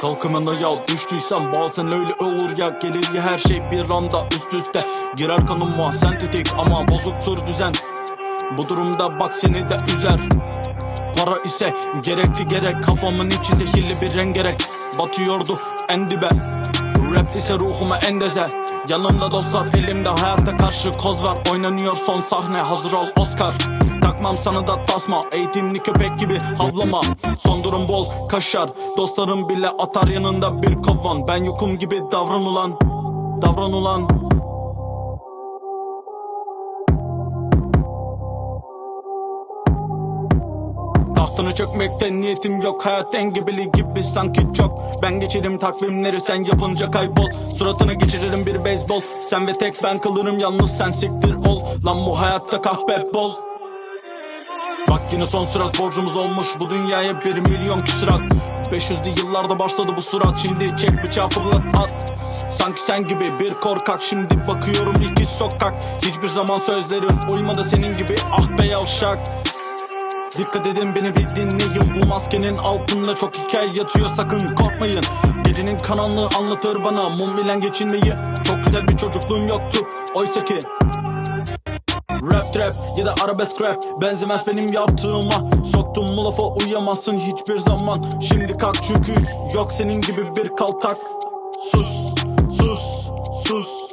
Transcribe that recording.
Kalkımında ya düştüysem bazen öyle olur ya. Gelir ya her şey bir anda üst üste. Girer kanıma sentetik ama bozuktur düzen. Bu durumda bak seni de üzer. Para ise gerekti gerek. Kafamın içi zehirli bir rengerek Batıyordu en dibe. Rap ise ruhuma endeze. Yanımda dostlar elimde hayata karşı koz var. Oynanıyor son sahne. Hazır ol Oscar Takmam sana da tasma. Eğitimli köpek gibi havlama. Son durum bol kaşar. Dostlarım bile atar yanında bir kovan. Ben yokum gibi davran ulan. Davran ulan. Tahtını çökmekten niyetim yok. Hayat engebeli gibi sanki çok. Ben geçerim takvimleri sen yapınca kaybol. Suratına geçiririm bir beyzbol. Sen ve tek ben kalırım yalnız sen siktir ol. Lan bu hayatta kahpe bol yine son sürat borcumuz olmuş. Bu dünyaya bir milyon küsurat 500'lü yıllarda başladı bu surat Şimdi çek bıçağı fırlat at. Sanki sen gibi bir korkak. Şimdi bakıyorum iki sokak. Hiçbir zaman sözlerim uymadı senin gibi. Ah be yavşak. Dikkat edin beni bir dinleyin. Bu maskenin altında çok hikaye yatıyor. Sakın korkmayın. Gecenin karanlığı anlatır bana. Mum ile geçinmeyi. Çok güzel bir çocukluğum yoktu. Oysa ki Rap trap ya da arabesk rap. Benzemez benim yaptığıma. Soktum mu lafa uyuyamazsın hiçbir zaman. Şimdi kalk çünkü yok senin gibi bir kaltak. Sus sus sus